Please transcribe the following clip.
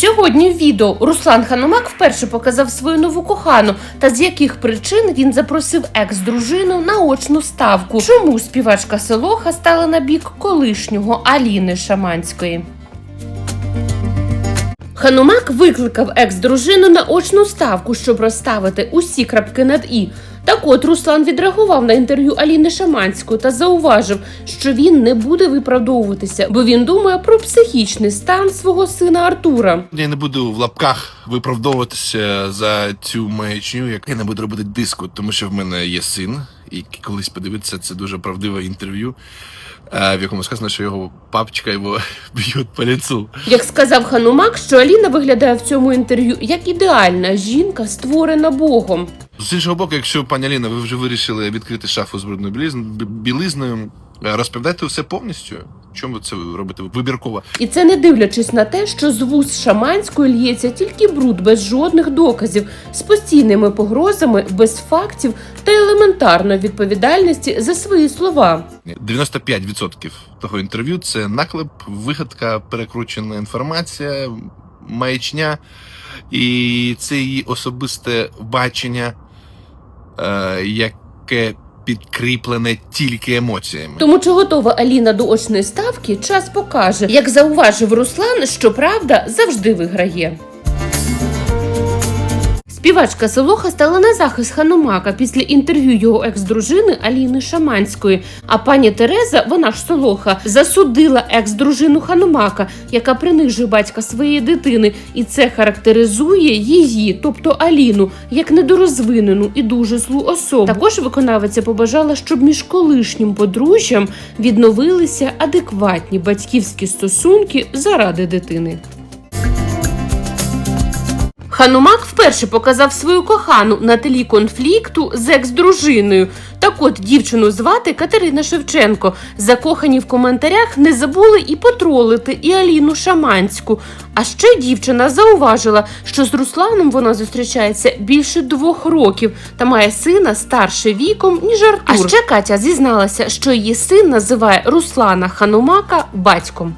Сьогодні в відео Руслан Ханумак вперше показав свою нову кохану та з яких причин він запросив екс-дружину на очну ставку. Чому співачка Селоха стала на бік колишнього Аліни Шаманської? Ханумак викликав екс-дружину на очну ставку, щоб розставити усі крапки над і. Так от Руслан відреагував на інтерв'ю Аліни Шаманської та зауважив, що він не буде виправдовуватися, бо він думає про психічний стан свого сина Артура. Я не буду в лапках виправдовуватися за цю маячню, як я не буду робити диску, тому що в мене є син, і колись подивитися це дуже правдиве інтерв'ю, е, в якому сказано, що його папочка його б'ють по лицу. Як сказав Ханумак, що Аліна виглядає в цьому інтерв'ю як ідеальна жінка, створена Богом. З іншого боку, якщо пані Аліна, ви вже вирішили відкрити шафу з брудною білизною, е, розповідайте все повністю. Чому ви це робите вибірково? І це не дивлячись на те, що з вуз шаманської л'ється тільки бруд без жодних доказів, з постійними погрозами, без фактів та елементарної відповідальності за свої слова. 95% того інтерв'ю це наклеп, вигадка, перекручена інформація, маячня, і це її особисте бачення, е, яке підкріплене тільки емоціями. Тому чи готова Аліна до очної ставки, час покаже. Як зауважив Руслан, що правда завжди виграє. Співачка Солоха стала на захист Ханумака після інтерв'ю його екс-дружини Аліни Шаманської. А пані Тереза, вона ж Солоха, засудила екс-дружину Ханумака, яка принижує батька своєї дитини, і це характеризує її, тобто Аліну, як недорозвинену і дуже злу особу. Також виконавиця побажала, щоб між колишнім подружжям відновилися адекватні батьківські стосунки заради дитини. Ханумак вперше показав свою кохану на тлі конфлікту з екс-дружиною. Так от дівчину звати Катерина Шевченко. Закохані в коментарях не забули і потролити і Аліну Шаманську. А ще дівчина зауважила, що з Русланом вона зустрічається більше двох років та має сина старше віком, ніж Артур. А ще Катя зізналася, що її син називає Руслана Ханумака батьком.